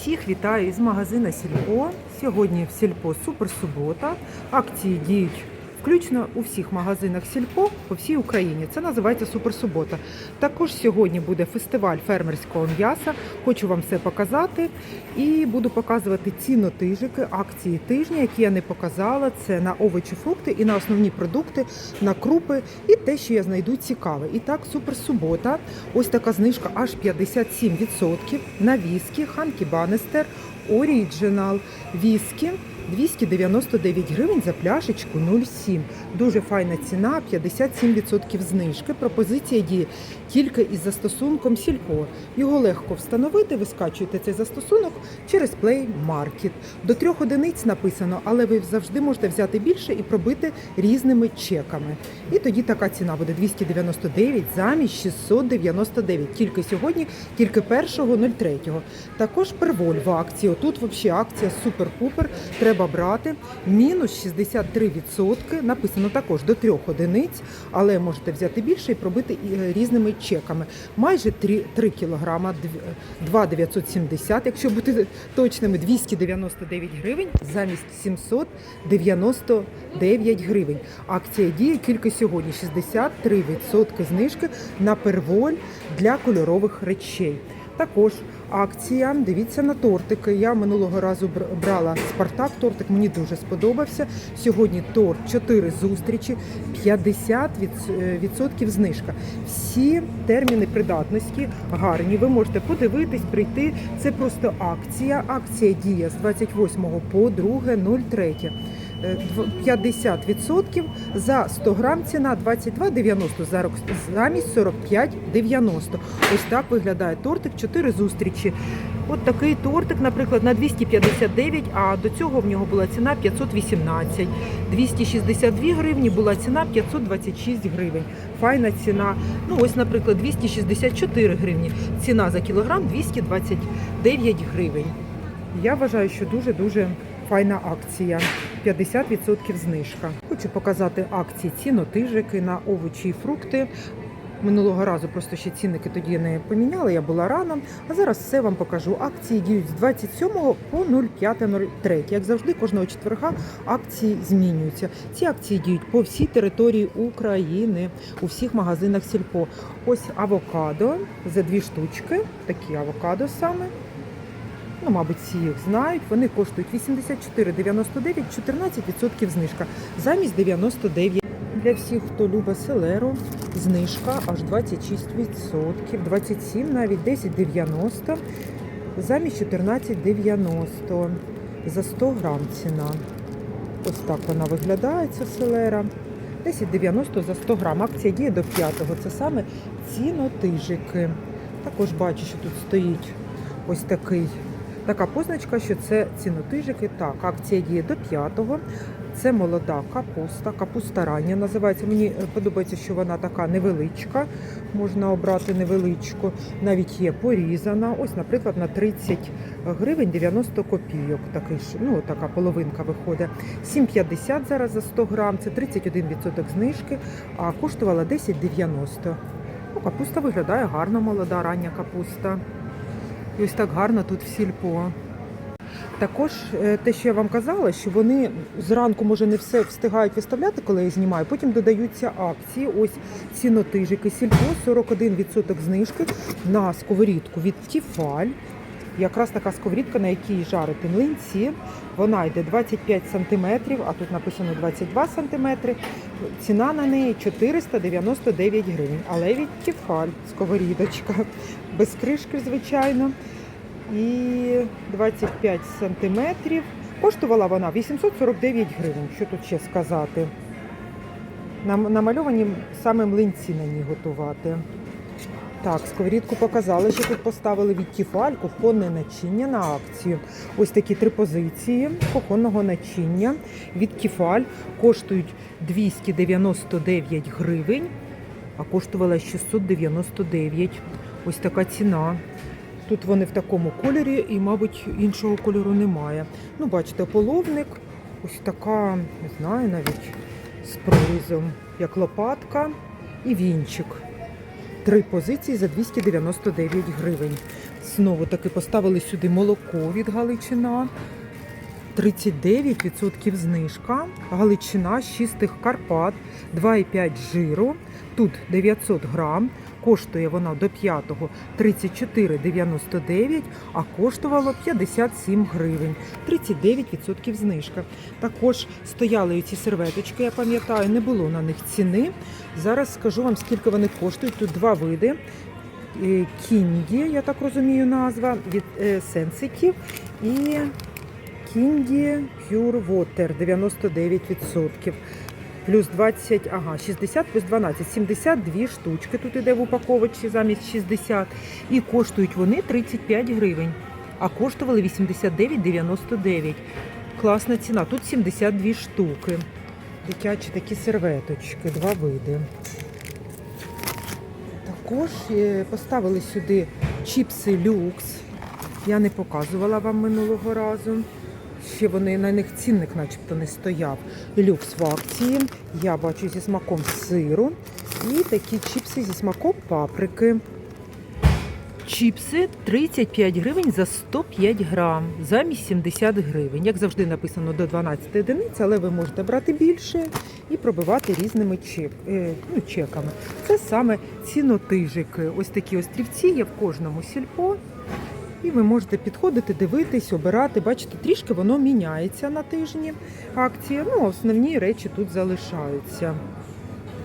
Всіх вітаю із магазина Сільпо. Сьогодні в Сільпо Суперсубота. Акції діють включно у всіх магазинах Сільпо по всій Україні. Це називається Суперсубота. Також сьогодні буде фестиваль фермерського м'яса. Хочу вам все показати. І буду показувати цінотижики, акції тижня, які я не показала. Це на овочі, фрукти і на основні продукти, на крупи і те, що я знайду цікаве. І так, суперсубота. Ось така знижка аж 57% на віскі, Ханкі Банестер, Оріджинал, віскі. 299 гривень за пляшечку 0,7. Дуже файна ціна, 57% знижки. Пропозиція діє тільки із застосунком Сільпо. Його легко встановити, ви скачуєте цей застосунок через Play Market. До трьох одиниць написано, але ви завжди можете взяти більше і пробити різними чеками. І тоді така ціна буде 299 замість 699. Тільки сьогодні, тільки 1.03. Також перволь в акції. Тут взагалі акція супер-пупер. Треба брати. Мінус 63%. Написано також до трьох одиниць, але можете взяти більше і пробити різними чеками. Майже 3, 3 кілограма, 2,970, якщо бути точними, 299 гривень замість 799 гривень. Акція діє тільки сьогодні. 63% знижки на перволь для кольорових речей. Також акція. Дивіться на тортики. Я минулого разу брала Спартак тортик. Мені дуже сподобався. Сьогодні торт 4 зустрічі, 50% знижка. Всі терміни придатності гарні. Ви можете подивитись, прийти. Це просто акція. Акція діє з 28 по 2.03. Е, дв- 50% за 100 грам ціна 22,90 за рок- замість 45,90. Ось так виглядає тортик, 4 зустрічі. От такий тортик, наприклад, на 259, а до цього в нього була ціна 518. 262 гривні була ціна 526 гривень. Файна ціна. Ну ось, наприклад, 264 гривні. Ціна за кілограм 229 гривень. Я вважаю, що дуже-дуже файна акція. 50% знижка. Хочу показати акції цінотижики на овочі і фрукти. Минулого разу просто ще цінники тоді не поміняли, я була рано. А зараз все вам покажу. Акції діють з 27 по 05.03. Як завжди, кожного четверга акції змінюються. Ці акції діють по всій території України, у всіх магазинах Сільпо. Ось авокадо за дві штучки, такі авокадо саме. Ну, мабуть, всі їх знають. Вони коштують 84,99, 14% знижка замість 99. Для всіх, хто любить селеру, знижка аж 26%, 27 навіть 10,90 замість 14,90 за 100 грам ціна. Ось так вона виглядає, ця селера. 10,90 за 100 грам. Акція діє до 5-го. Це саме цінотижики. Також бачу, що тут стоїть ось такий така позначка, що це цінотижики. Так, акція діє до 5-го. Це молода капуста, капуста рання називається. Мені е, подобається, що вона така невеличка. Можна обрати невеличку. Навіть є порізана. Ось, наприклад, на 30 гривень 90 копійок. Такий, ну, така половинка виходить. 7,50 зараз за 100 грам, це 31% знижки, а коштувала 10,90. Ну, капуста виглядає гарно, молода, рання капуста. І ось так гарно тут в сільпо. Також е, те, що я вам казала, що вони зранку, може, не все встигають виставляти, коли я знімаю. Потім додаються акції. Ось цінотижики сільпо, 41% знижки на сковорідку від Тіфаль. Якраз така сковорідка, на якій жарити млинці. Вона йде 25 см, а тут написано 22 см. Ціна на неї 499 гривень. Але від Тіфаль сковорідочка. Без кришки, звичайно. І 25 сантиметрів. Коштувала вона 849 гривень. Що тут ще сказати? Нам- Намальовані саме млинці на ній готувати. Так, сковорідку показали, що тут поставили від Тіфаль кухонне начиння на акцію. Ось такі три позиції кухонного начиння від Тіфаль коштують 299 гривень, а коштувала 699. Ось така ціна. Тут вони в такому кольорі і, мабуть, іншого кольору немає. Ну, бачите, половник, ось така, не знаю навіть, з прорізом, як лопатка і вінчик. Три позиції за 299 гривень. Знову таки поставили сюди молоко від Галичина. 39% знижка. Галичина з чистих Карпат, 2,5 жиру. Тут 900 грам. Коштує вона до 5-го 34,99, а коштувало 57 гривень. 39% знижка. Також стояли ці серветочки, я пам'ятаю, не було на них ціни. Зараз скажу вам, скільки вони коштують. Тут два види. Е, Кінгі, я так розумію, назва від е, Сенситів і Кінгі Pure Water 99%. Плюс 20, ага, 60 плюс 12, 72 штучки тут іде в упаковочці замість 60. І коштують вони 35 гривень, а коштували 89,99. Класна ціна. Тут 72 штуки. Дитячі такі серветочки, два види. Також е, поставили сюди чіпси люкс. Я не показувала вам минулого разу. Ще вони на них цінник начебто не стояв. Люкс в акції. Я бачу зі смаком сиру. І такі чіпси зі смаком паприки. Чіпси 35 гривень за 105 грам, замість 70 гривень. Як завжди написано до 12 одиниць, але ви можете брати більше і пробивати різними чек, е, ну, чеками. Це саме цінотижики. Ось такі острівці є в кожному сільпо. І ви можете підходити, дивитись, обирати. Бачите, трішки воно міняється на тижні акції. Ну, основні речі тут залишаються.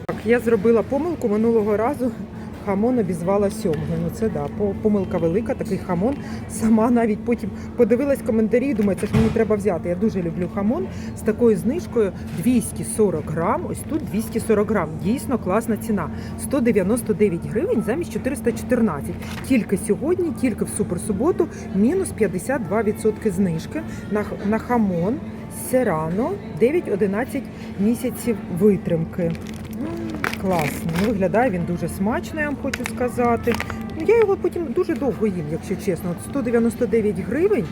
Так, я зробила помилку минулого разу. Хамон обізвала сьомги. Ну це да, помилка велика, такий хамон. Сама навіть потім подивилась коментарі думаю, це ж мені треба взяти. Я дуже люблю хамон з такою знижкою 240 грам. Ось тут 240 грам. Дійсно класна ціна. 199 гривень замість 414. Тільки сьогодні, тільки в суперсуботу, мінус 52% знижки на, на хамон Серано 9-11 місяців витримки. Ну, виглядає він дуже смачно, я вам хочу сказати. Ну, я його потім дуже довго їм, якщо чесно. От 199 гривень.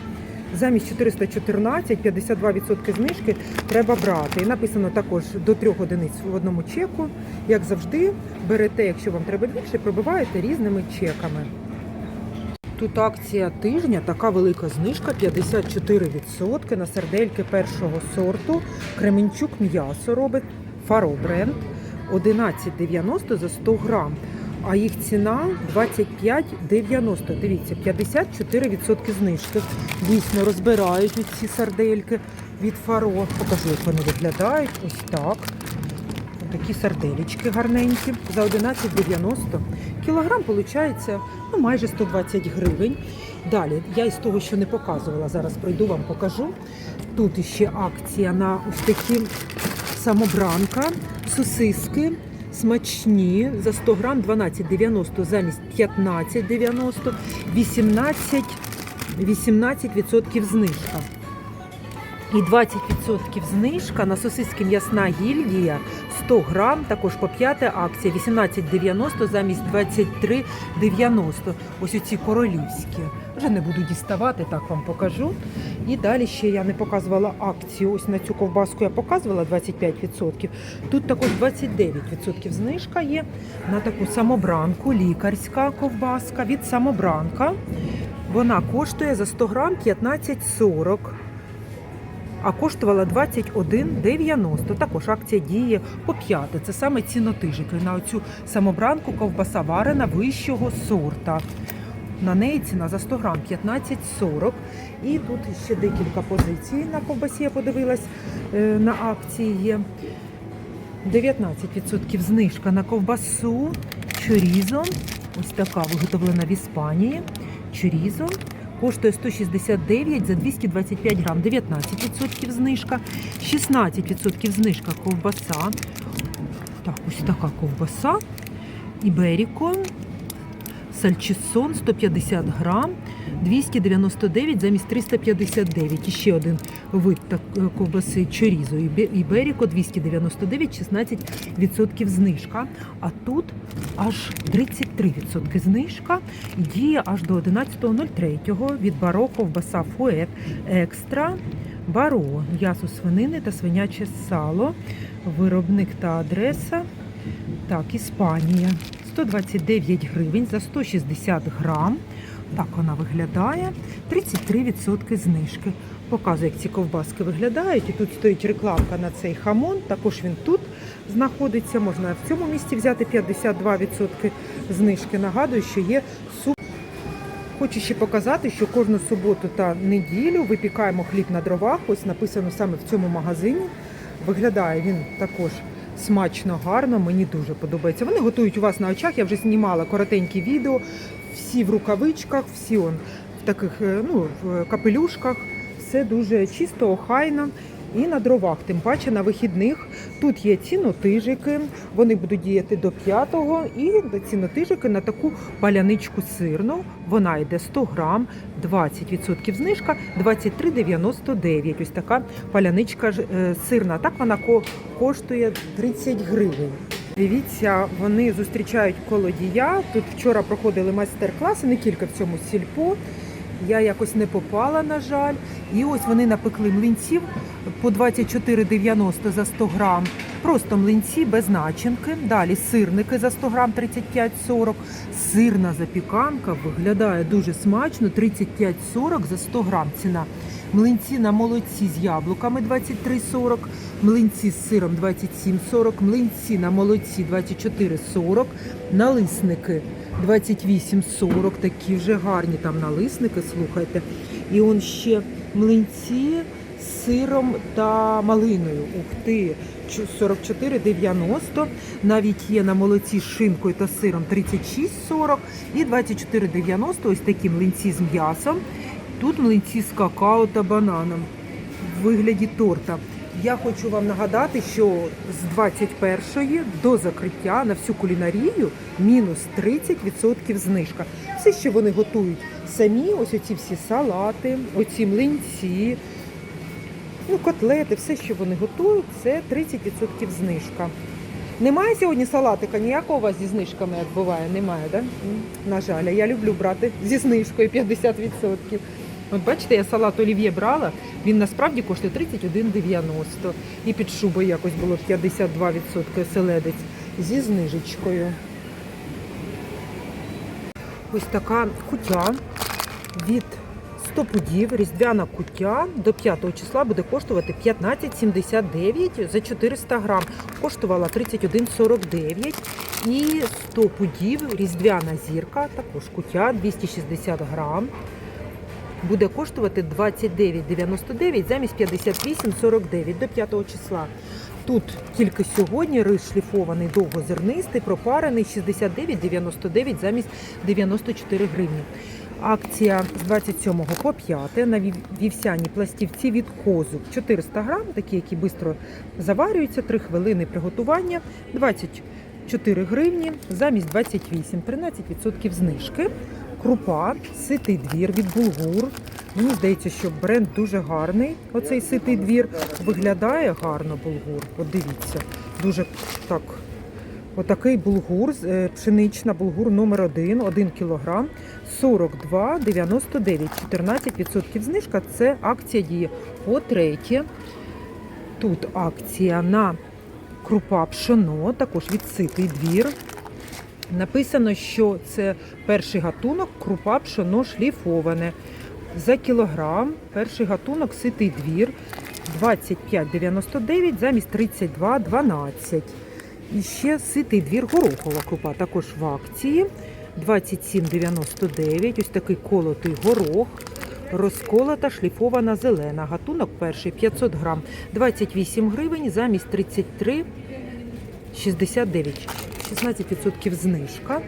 Замість 414, 52% знижки треба брати. І написано також до трьох одиниць в одному чеку. Як завжди, берете, якщо вам треба більше, пробиваєте різними чеками. Тут акція тижня, така велика знижка 54% на сердельки першого сорту. Кременчук м'ясо робить Фаро бренд 11,90 за 100 грам. А їх ціна 25,90. Дивіться, 54% знижки. Дійсно розбирають ці сардельки від Фаро. Покажу, як вони виглядають. Ось так. Такі сарделечки гарненькі за 11,90. Кілограм виходить ну, майже 120 гривень. Далі, я із того, що не показувала, зараз пройду вам покажу. Тут іще акція на ось такі самобранка, сосиски. Смачні за 100 грам 12,90 замість 15,90, 18, 18% знижка. І 20% знижка на сосиски м'ясна гільдія 100 грам, також по п'ята акція 18,90 замість 23,90. Ось оці королівські. Вже не буду діставати, так вам покажу. І далі ще я не показувала акцію. Ось на цю ковбаску я показувала 25%. Тут також 29% знижка є на таку самобранку, лікарська ковбаска від самобранка. Вона коштує за 100 грам 15,40 а коштувала 21,90. Також акція діє по п'яте. Це саме цінотижики. На оцю самобранку ковбаса варена вищого сорта. На неї ціна за 100 грам 15,40. І тут ще декілька позицій на ковбасі я подивилась е, на акції є. 19% знижка на ковбасу чорізо. Ось така виготовлена в Іспанії. Чорізо коштує 169 за 225 грам, 19% знижка, 16% знижка ковбаса. Так, ось така ковбаса. Іберіко, сальчисон 150 грам, 299 замість 359. І ще один вид е, ковбаси чорізо. Ібе- Іберіко 299, 16% знижка. А тут аж 33% знижка. І діє аж до 11.03 від баро ковбаса Фует Екстра. Баро, м'ясо свинини та свиняче сало, виробник та адреса. Так, Іспанія. 129 гривень за 160 грам. Так вона виглядає. 33% знижки. Показую, як ці ковбаски виглядають. І тут стоїть рекламка на цей хамон. Також він тут знаходиться. Можна в цьому місці взяти 52% знижки. Нагадую, що є суп. Хочу ще показати, що кожну суботу та неділю випікаємо хліб на дровах. Ось написано саме в цьому магазині. Виглядає він також смачно, гарно. Мені дуже подобається. Вони готують у вас на очах. Я вже знімала коротенькі відео. Всі в рукавичках, всі он в таких е, ну, в капелюшках. Все дуже чисто, охайно. І на дровах, тим паче на вихідних. Тут є цінотижики, вони будуть діяти до 5-го. І цінотижики на таку паляничку сирну. Вона йде 100 грам, 20% знижка, 23,99. Ось така паляничка е, сирна. Так вона ко- коштує 30 гривень. Дивіться, вони зустрічають колодія. Тут вчора проходили майстер-класи, не тільки в цьому сільпо. Я якось не попала, на жаль. І ось вони напекли млинців по 24,90 за 100 грам. Просто млинці без начинки. Далі сирники за 100 грам 35,40. Сирна запіканка виглядає дуже смачно. 35,40 за 100 грам ціна. Млинці на молоці з яблуками 23,40, млинці з сиром 27,40, млинці на молоці 24,40, налисники 28,40, такі вже гарні там налисники, слухайте. І он ще млинці з сиром та малиною. Ух ти, 44,90. Навіть є на молоці з шинкою та сиром 36,40 і 24,90. Ось такі млинці з м'ясом. Тут млинці з какао та бананом в вигляді торта. Я хочу вам нагадати, що з 21 до закриття на всю кулінарію мінус 30% знижка. Все, що вони готують самі, ось оці всі салати, оці млинці, ну, котлети, все, що вони готують, це 30% знижка. Немає сьогодні салатика, ніякого у вас зі знижками як буває, немає, да? На жаль, я люблю брати зі знижкою 50%. От бачите, я салат олів'є брала, він насправді коштує 31,90. І під шубою якось було 52% оселедець зі знижечкою. Ось така кутя від 100 пудів, різдвяна кутя до 5 числа буде коштувати 15,79 за 400 грам. Коштувала 31,49. І 100 пудів, різдвяна зірка, також кутя 260 грам. Буде коштувати 29,99 замість 58,49 до 5 числа. Тут тільки сьогодні рис шліфований довгозернистий, пропарений 69,99 замість 94 гривні. Акція з 27 по 5 на вів- вівсяні пластівці від козу 400 грам, такі, які швидко заварюються, 3 хвилини приготування, 24 гривні замість 28, 13% знижки. Крупа, ситий двір від булгур. Мені здається, що бренд дуже гарний. Оцей ситий двір виглядає гарно булгур. От дивіться, дуже так. Отакий булгур, е, пшенична булгур номер 1, 1 кілограм, 42,99, 14% знижка. Це акція діє по третє. Тут акція на крупа пшено, також від ситий двір. Написано, що це перший гатунок крупа пшено шліфоване. За кілограм перший гатунок ситий двір 25,99 замість 32,12. І ще ситий двір горохова крупа також в акції 27,99. Ось такий колотий горох. Розколота шліфована зелена. Гатунок перший 500 грам 28 гривень замість 33 69. 16% знижка.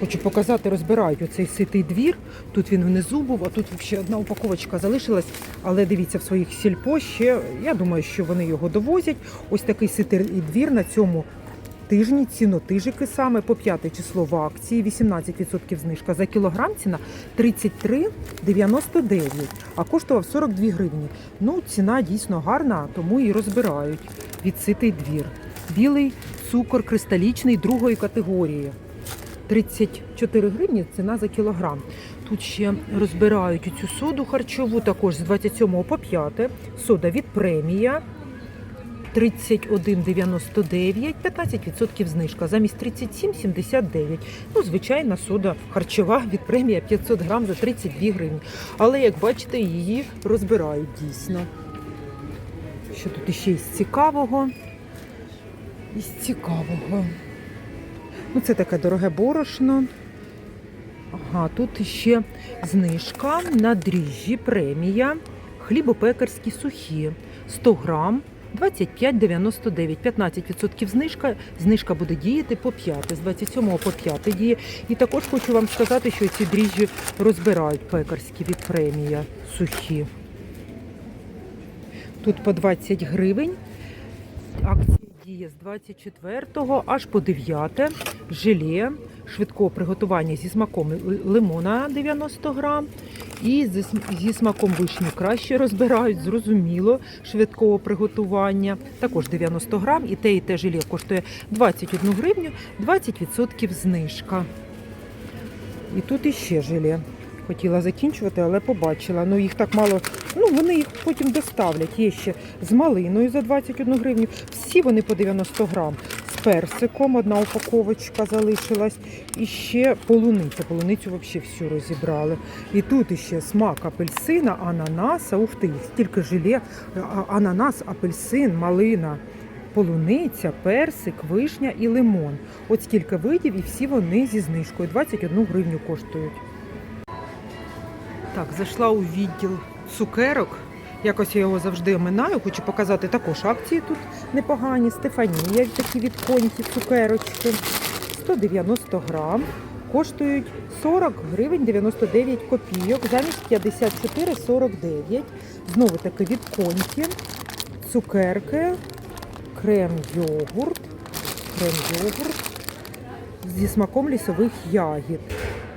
Хочу показати, розбирають оцей ситий двір. Тут він внизу був, а тут ще одна упаковочка залишилась. Але дивіться, в своїх сільпо ще, я думаю, що вони його довозять. Ось такий ситий двір на цьому тижні. Цінотижики саме по 5 число в акції, 18% знижка. За кілограм ціна 33,99, а коштував 42 гривні. Ну, ціна дійсно гарна, тому і розбирають від ситий двір. Білий цукор кристалічний другої категорії. 34 гривні ціна за кілограм. Тут ще розбирають цю соду харчову, також з 27 по 5. Сода від премія. 31,99, 15% знижка, замість 37,79. Ну, звичайна сода харчова від премія 500 грам за 32 гривні. Але, як бачите, її розбирають дійсно. Що тут іще із цікавого? Із цікавого. Ну, це таке дороге борошно. Ага, тут ще знижка на дріжджі премія. Хлібопекарські сухі. 100 грам. 25,99, 15% знижка. Знижка буде діяти по 5, з 27 по 5 діє. І також хочу вам сказати, що ці дріжджі розбирають пекарські від премія сухі. Тут по 20 гривень. Акція діє з 24 аж по 9. Желе швидкого приготування зі смаком лимона 90 грам. І зі, смаком вишні краще розбирають, зрозуміло, швидкого приготування. Також 90 грам. І те, і те желе коштує 21 гривню, 20% знижка. І тут іще желе. Хотіла закінчувати, але побачила. Ну їх так мало. Ну вони їх потім доставлять. Є ще з малиною за 21 гривню. Всі вони по 90 грам. З персиком одна упаковочка залишилась. І ще полуниця. Полуницю взагалі всю розібрали. І тут іще смак апельсина, ананаса. Ух ти, стільки желе. Ананас, апельсин, малина. Полуниця, персик, вишня і лимон. От скільки видів, і всі вони зі знижкою 21 гривню коштують. Так, зайшла у відділ цукерок. Якось я його завжди оминаю. Хочу показати також акції тут непогані. Стефанія, такі від коньки, цукерочки. 190 грам. Коштують 40 гривень 99 копійок, замість 54,49. Знову таки від коньки, цукерки, крем-йогурт, крем-йогурт зі смаком лісових ягід.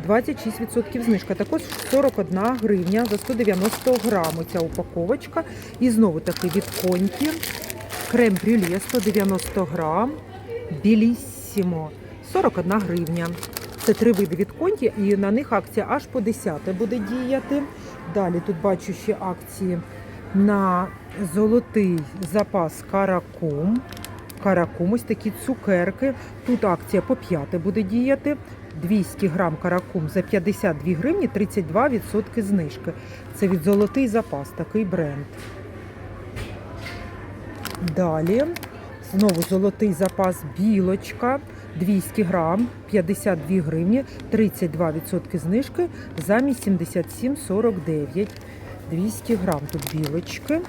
26% знижка. Також 41 гривня за 190 грам. Ця упаковочка. І знову таки від коньки. Крем брюле 190 грам. Біліссімо 41 гривня. Це три види від коньки, і на них акція аж по 10 буде діяти. Далі тут бачу ще акції на золотий запас каракум. Каракум, ось такі цукерки. Тут акція по 5 буде діяти. 200 грам каракум за 52 гривні, 32% знижки. Це від золотий запас, такий бренд. Далі знову золотий запас білочка. 200 грам, 52 гривні, 32% знижки замість 77,49. 200 грам тут білочки.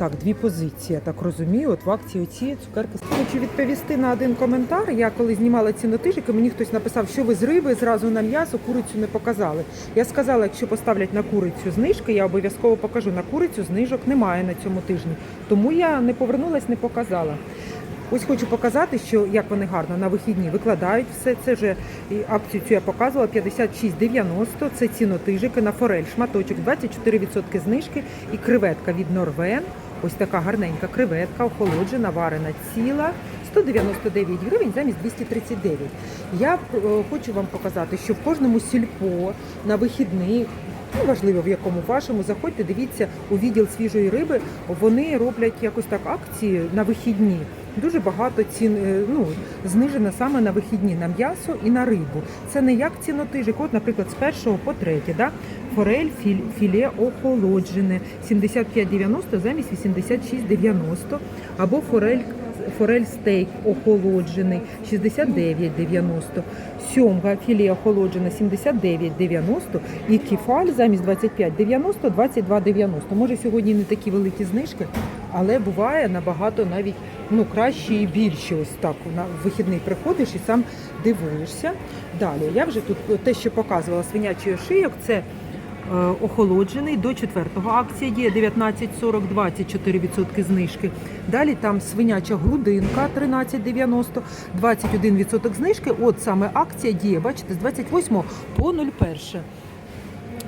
Так, дві позиції, я так розумію. От в акції оці цукерки. Хочу відповісти на один коментар. Я коли знімала цінотижики, мені хтось написав, що ви з риби зразу на м'ясо курицю не показали. Я сказала, якщо поставлять на курицю знижки, я обов'язково покажу. На курицю знижок немає на цьому тижні. Тому я не повернулась, не показала. Ось хочу показати, що як вони гарно на вихідні викладають все. Це вже акцію цю я показувала 56,90. Це цінотижики на форель, шматочок 24% знижки і креветка від Норвен. Ось така гарненька креветка, охолоджена, варена ціла. 199 гривень замість 239. Я е, хочу вам показати, що в кожному сільпо на вихідних, ну важливо в якому вашому, заходьте, дивіться у відділ свіжої риби. Вони роблять якось так акції на вихідні. Дуже багато цін е, ну, знижено саме на вихідні на м'ясо і на рибу. Це не як цінотижик. От, наприклад, з першого по третє, да? Форель філе охолоджене 75,90 замість 86,90 або форель форель стейк охолоджений 69,90, сьомга філе охолоджене 79,90 і кефаль замість 25,90 22,90. Може сьогодні не такі великі знижки, але буває набагато навіть ну, краще і більше. Ось так на вихідний приходиш і сам дивуєшся. Далі я вже тут те, що показувала свинячий ошийок, це охолоджений до 4-го акція діє 19,40, 24% знижки. Dалі там свиняча грудинка 13,90, 21% знижки. От саме акція діє, бачите, з 28 по 01.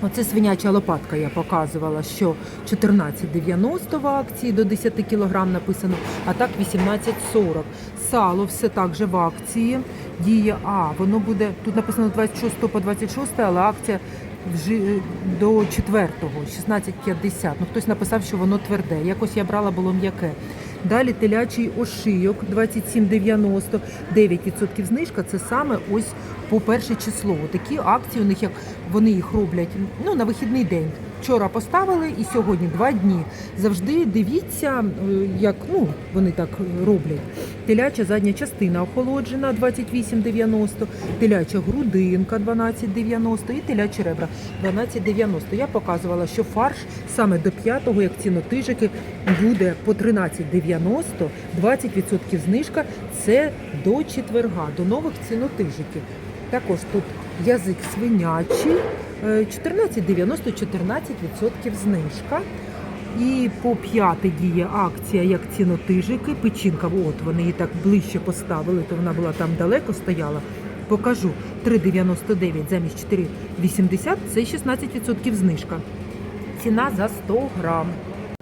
Оце свиняча лопатка я показувала, що 14,90 в акції до 10 кг написано, а так 18,40. Сало все так же в акції діє. А, воно буде, тут написано 26 по 26, але акція до 4-го, 16,50. Ну, хтось написав, що воно тверде. Якось я брала, було м'яке. Далі телячий ошийок 27,90, 9% знижка. Це саме ось по перше число. Такі акції у них, як вони їх роблять ну, на вихідний день. Вчора поставили і сьогодні два дні. Завжди дивіться, е, як ну, вони так роблять. Теляча задня частина охолоджена 28,90, теляча грудинка 12,90 і телячі ребра 12,90. Я показувала, що фарш саме до п'ятого, як цінотижики, буде по 13,90, 20% знижка. Це до четверга, до нових цінотижиків. Також тут язик свинячий, е, 14,90, 14% знижка. І по п'яте діє акція як цінотижики. Печінка, от вони її так ближче поставили, то вона була там далеко стояла. Покажу 3,99 замість 4,80 це 16% знижка. Ціна за 100 грам.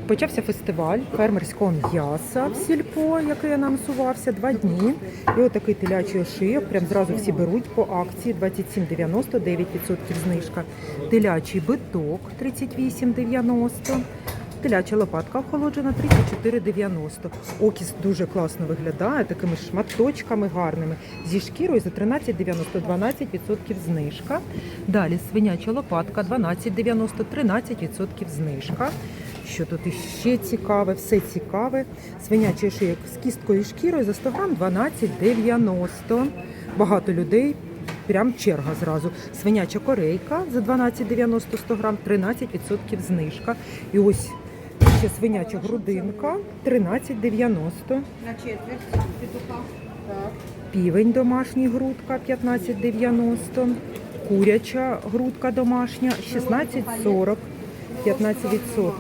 Почався фестиваль фермерського м'яса в сільпо, який анонсувався два дні. І отакий телячий ошийок. Прям зразу всі беруть по акції 27,90, 9% знижка. Телячий биток 38,90. Теляча лопатка охолоджена 34,90. Окіс дуже класно виглядає, такими шматочками гарними. Зі шкірою за 13,90, 12% знижка. Далі свиняча лопатка 12,90, 13% знижка. Що тут іще цікаве, все цікаве. Свинячий шиєк з кісткою і шкірою за 100 грам 12,90. Багато людей. Прям черга зразу. Свиняча корейка за 12,90 100 грам, 13% знижка. І ось ще свиняча грудинка 13,90. На четверть петуха. Півень домашній грудка 15,90. Куряча грудка домашня 16,40. 15%.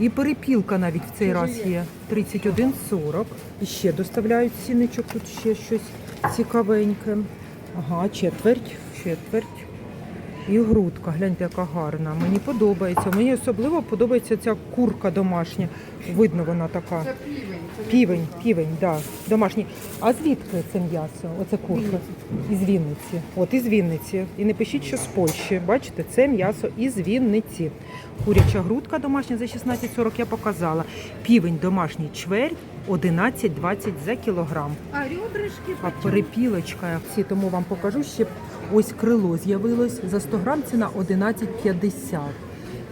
І перепілка навіть в цей раз є 31,40. І ще доставляють ціничок, тут ще щось цікавеньке. Ага, четверть, четверть. І грудка, гляньте, яка гарна. Мені подобається. Мені особливо подобається ця курка домашня. Видно, вона така. Це півень. це Півень, півень, да, домашній. А звідки це м'ясо? Оце курка? Із Вінниці. От із Вінниці. І не пишіть, що з Польщі. Бачите, це м'ясо із Вінниці. Куряча грудка домашня за 16,40 я показала. Півень домашній чверть 11,20 за кілограм. А ребрышки А перепілочка ці, тому вам покажу ще ось крило з'явилось за 100 грам ціна 11,50.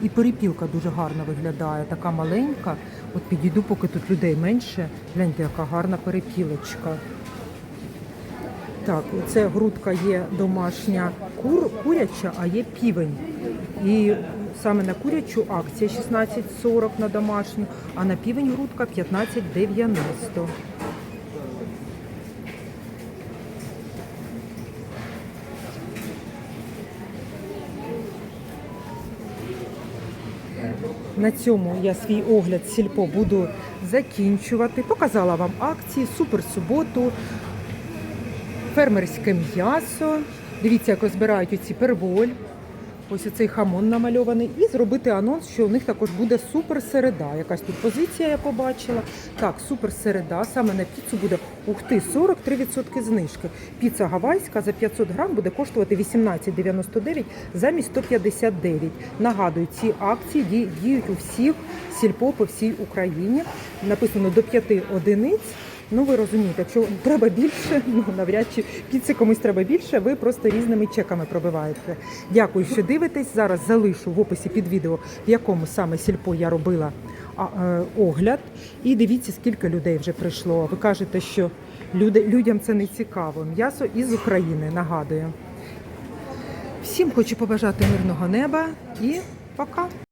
І перепілка дуже гарно виглядає, така маленька. От підійду, поки тут людей менше. Гляньте, яка гарна перепілочка. Так, це грудка є домашня кур, куряча, а є півень. І саме на курячу акція 16,40 на домашню, а на півень грудка 15,90. На цьому я свій огляд сільпо буду закінчувати. Показала вам акції, супер суботу, фермерське м'ясо. Дивіться, як розбирають оці перволь. Ось оцей хамон намальований. І зробити анонс, що у них також буде супер середа. Якась тут позиція я побачила. Так, супер середа. Саме на піцу буде ух ти, 43% знижки. Піца гавайська за 500 грам буде коштувати 18,99 замість 159. Нагадую, ці акції діють у всіх сільпо по всій Україні. Написано до 5 одиниць. Ну, ви розумієте, якщо треба більше, ну навряд чи піци комусь треба більше, ви просто різними чеками пробиваєте. Дякую, що дивитесь. Зараз залишу в описі під відео, в якому саме сільпо я робила е, огляд. І дивіться, скільки людей вже прийшло. Ви кажете, що люди, людям це не цікаво. М'ясо із України, нагадую. Всім хочу побажати мирного неба і пока.